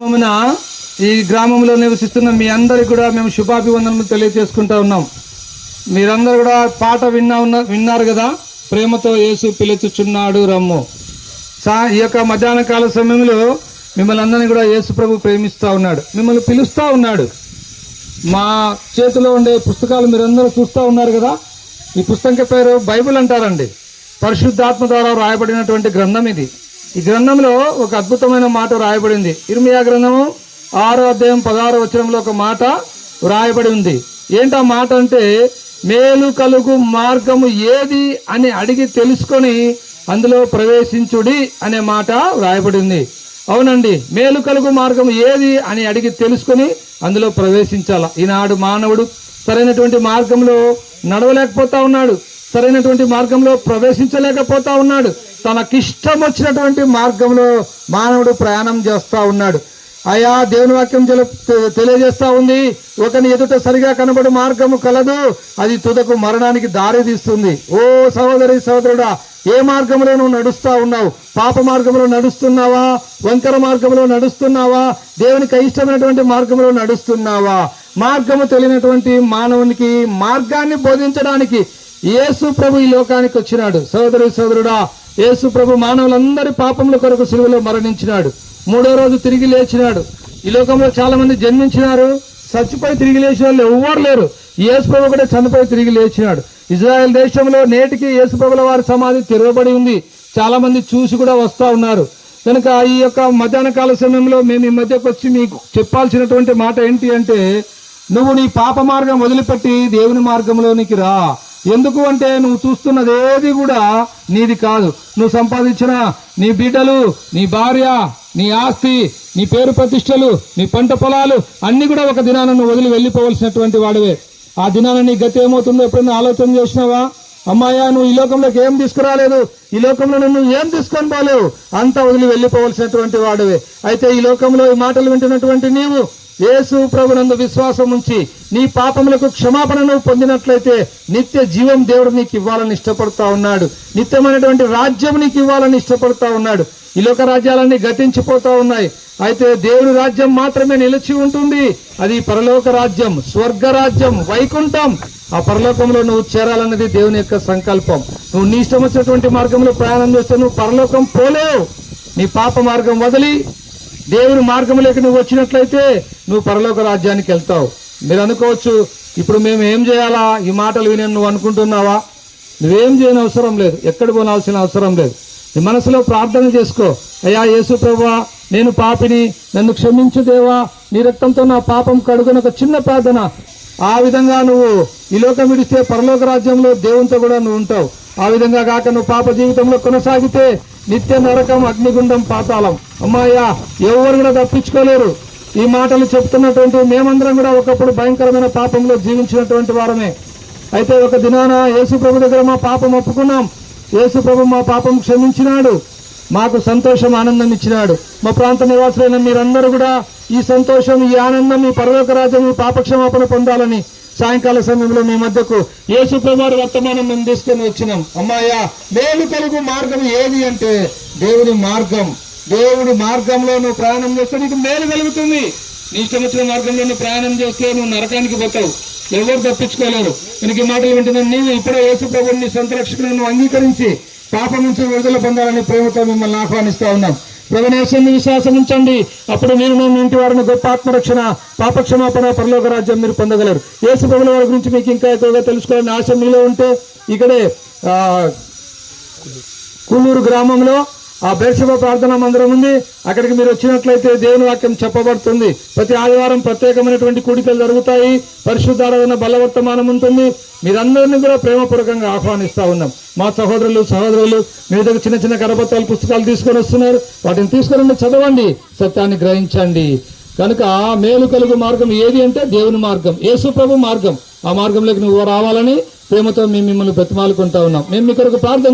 గ్రామమున ఈ గ్రామంలో నివసిస్తున్న మీ అందరికి కూడా మేము శుభాభివందనలు తెలియజేసుకుంటా ఉన్నాం. మీరందరూ కూడా పాట విన్నా ఉన్న విన్నారు కదా? ప్రేమతో యేసు పిలుచుచున్నాడు రమ్ము. సా ఈ యొక్క మధ్యాహ్న కాల సమయంలో మిమ్మల్ని అందరినీ కూడా యేసు ప్రభు ప్రేమిస్తూ ఉన్నాడు. మిమ్మల్ని పిలుస్తూ ఉన్నాడు. మా చేతిలో ఉండే పుస్తకాలు మీరందరూ చూస్తూ ఉన్నారు కదా? ఈ పుస్తకం పేరు బైబిల్ అంటారండి. పరిశుద్ధాత్మ ద్వారా రాయబడినటువంటి గ్రంథం ఇది. ఈ గ్రంథంలో ఒక అద్భుతమైన మాట రాయబడింది. ఇర్మియా గ్రంథము ఆరో అధ్యాయం పదహారో వచనంలో ఒక మాట వ్రాయబడి ఉంది. ఏంటి ఆ మాట అంటే మేలు కలుగు మార్గము ఏది అని అడిగి తెలుసుకొని అందులో ప్రవేశించుడి అనే మాట వ్రాయబడింది అవునండి మేలు కలుగు మార్గం ఏది అని అడిగి తెలుసుకొని అందులో ప్రవేశించాల? ఈనాడు మానవుడు సరైనటువంటి మార్గంలో నడవలేకపోతా ఉన్నాడు. సరైనటువంటి మార్గంలో ప్రవేశించలేకపోతా ఉన్నాడు. తనకిష్టం వచ్చినటువంటి మార్గంలో మానవుడు ప్రయాణం చేస్తూ ఉన్నాడు. అయా దేవుని వాక్యం జల తె- తెలియజేస్తా ఉంది. ఒకని ఎదుట సరిగా కనబడు మార్గము కలదు. అది తుదకు మరణానికి దారి తీస్తుంది. ఓ సహోదరి సహోదరుడా ఏ మార్గంలో నువ్వు నడుస్తా ఉన్నావు? పాప మార్గంలో నడుస్తున్నావా? వంకర మార్గంలో నడుస్తున్నావా? దేవునికి ఇష్టమైనటువంటి మార్గంలో నడుస్తున్నావా? మార్గము తెలియనటువంటి మానవునికి మార్గాన్ని బోధించడానికి యేసు ప్రభు ఈ లోకానికి వచ్చినాడు. సోదరి సోదరుడా యేసు ప్రభు మానవులందరి పాపముల కొరకు సిలువలో మరణించినాడు. మూడో రోజు తిరిగి లేచినాడు. ఈ లోకంలో చాలా మంది జన్మించినారు. చచ్చిపోయి తిరిగి లేచిన వాళ్ళు ఎవ్వరు లేరు. యేసు ప్రభు కూడా చనిపోయి తిరిగి లేచినాడు. ఇజ్రాయెల్ దేశంలో నేటికి యేసు ప్రభుల వారి సమాధి తెరవబడి ఉంది. చాలా మంది చూసి కూడా వస్తూ ఉన్నారు. కనుక ఈ యొక్క మధ్యాహ్న కాల సమయంలో మేము ఈ మధ్యకు వచ్చి మీకు చెప్పాల్సినటువంటి మాట ఏంటి అంటే నువ్వు నీ పాప మార్గం వదిలిపెట్టి దేవుని మార్గంలోనికి రా. ఎందుకు అంటే నువ్వు చూస్తున్నది ఏది కూడా నీది కాదు. నువ్వు సంపాదించిన నీ బిడ్డలు నీ భార్య నీ ఆస్తి నీ పేరు ప్రతిష్టలు నీ పంట పొలాలు అన్నీ కూడా ఒక దినాన నువ్వు వదిలి వెళ్ళిపోవలసినటువంటి వాడివే. ఆ దినాన నీ గతి ఏమవుతుందో ఎప్పుడైనా ఆలోచన చేసినావా? అమ్మాయ్యా నువ్వు ఈ లోకంలోకి ఏం తీసుకురాలేదు? ఈ లోకంలో నువ్వు ఏం తీసుకొని పోలేవు? అంతా వదిలి వెళ్ళిపోవలసినటువంటి వాడివే. అయితే ఈ లోకంలో ఈ మాటలు వింటున్నటువంటి నీవు యేసు ప్రభునందు విశ్వాసం ఉంచి నీ పాపములకు క్షమాపణను పొందినట్లయితే నిత్య జీవం దేవుడు నీకు ఇవ్వాలని ఇష్టపడతా ఉన్నాడు. నిత్యమైనటువంటి రాజ్యం నీకు ఇవ్వాలని ఇష్టపడతా ఉన్నాడు. ఈ లోక రాజ్యాలన్నీ గతించిపోతా ఉన్నాయి. అయితే దేవుడి రాజ్యం మాత్రమే నిలిచి ఉంటుంది. అది పరలోక రాజ్యం స్వర్గ రాజ్యం వైకుంఠం. ఆ పరలోకంలో నువ్వు చేరాలన్నది దేవుని యొక్క సంకల్పం. నువ్వు నీ ఇష్టం వచ్చినటువంటి మార్గంలో ప్రయాణం చేస్తే నువ్వు పరలోకం పోలేవు. నీ పాప మార్గం వదిలి దేవుని మార్గంలోకి నువ్వు వచ్చినట్లయితే నువ్వు పరలోక రాజ్యానికి వెళ్తావు. మీరు అనుకోవచ్చు ఇప్పుడు మేము ఏం చేయాలా? ఈ మాటలు విని నువ్వు అనుకుంటున్నావా? నువ్వేం చేయని అవసరం లేదు. ఎక్కడ పోనాల్సిన అవసరం లేదు. నీ మనసులో ప్రార్థన చేసుకో. అయ్యా యేసు ప్రభువా నేను పాపిని నన్ను క్షమించు దేవా. నీ రక్తంతో నా పాపం కడుగున. ఒక చిన్న ప్రార్థన. ఆ విధంగా నువ్వు ఈ లోకం విడిస్తే పరలోక రాజ్యంలో దేవునితో కూడా నువ్వు ఉంటావు. ఆ విధంగా కాక నువ్వు పాప జీవితంలో కొనసాగితే నిత్య నరకం అగ్నిగుండం పాతాళం. అమ్మాయ్యా ఎవరు కూడా తప్పించుకోలేరు. ఈ మాటలు చెప్తున్నటువంటి మేమందరం కూడా ఒకప్పుడు భయంకరమైన పాపంలో జీవించినటువంటి వారమే. అయితే ఒక దినాన యేసు ప్రభు దగ్గర మా పాపం ఒప్పుకున్నాం. యేసు ప్రభు మా పాపం క్షమించినాడు. మాకు సంతోషం ఆనందం ఇచ్చినాడు. మా ప్రాంత నివాసులైన మీరందరూ కూడా ఈ సంతోషం ఈ ఆనందం ఈ పరలోక రాజ్యం ఈ పాపక్షమాపణ పొందాలని సాయంకాల సమయంలో మీ మధ్యకు యేసు వర్తమానం మేము తీసుకొని వచ్చినాం. అమ్మాయ్యా మేలు కలుగు మార్గం ఏది అంటే దేవుని మార్గం. దేవుడి మార్గంలో నువ్వు ప్రయాణం చేస్తే నీకు మేలు కలుగుతుంది. నీ ఇష్టం వచ్చిన మార్గంలో నువ్వు ప్రయాణం చేస్తే నువ్వు నరకానికి పోతావు. ఎవరు తప్పించుకోలేరు. కనుక ఈ మాటలు వింటున్న నీవు ఇప్పుడే యేసు ప్రభుని సొంత రక్షకులను నువ్వు అంగీకరించి పాపం నుంచి విడుదల పొందాలని ప్రేమతో మిమ్మల్ని ఆహ్వానిస్తా ఉన్నాం. ప్రభునేశ్వరుని విశ్వాసం ఉంచండి. అప్పుడు మీరు మేము ఇంటి వారిని గొప్ప ఆత్మరక్షణ పాపక్షమాపణ పరలోక రాజ్యం మీరు పొందగలరు. యేసు ప్రభుల వారి గురించి మీకు ఇంకా ఎక్కువగా తెలుసుకోవాలని ఆశ మీలో ఉంటే ఇక్కడే కూలూరు గ్రామంలో ఆ బేర్షభ ప్రార్థన మందిరం ఉంది. అక్కడికి మీరు వచ్చినట్లయితే దేవుని వాక్యం చెప్పబడుతుంది. ప్రతి ఆదివారం ప్రత్యేకమైనటువంటి కూడికలు జరుగుతాయి. పరిశుద్ధారాధన బలవర్తమానం ఉంటుంది. మీరందరినీ కూడా ప్రేమపూర్వకంగా ఆహ్వానిస్తా ఉన్నాం. మా సహోదరులు సహోదరులు మీ దగ్గర చిన్న చిన్న కరపత్రాలు పుస్తకాలు తీసుకొని వస్తున్నారు. వాటిని తీసుకురండి చదవండి. సత్యాన్ని గ్రహించండి. కనుక మేలు కలుగు మార్గం ఏది అంటే దేవుని మార్గం యేసు ప్రభు మార్గం. ఆ మార్గంలోకి నువ్వు రావాలని ప్రేమతో మేము మిమ్మల్ని బ్రతిమాలుకుంటా ఉన్నాం. మేము మీ కొరకు ప్రార్థన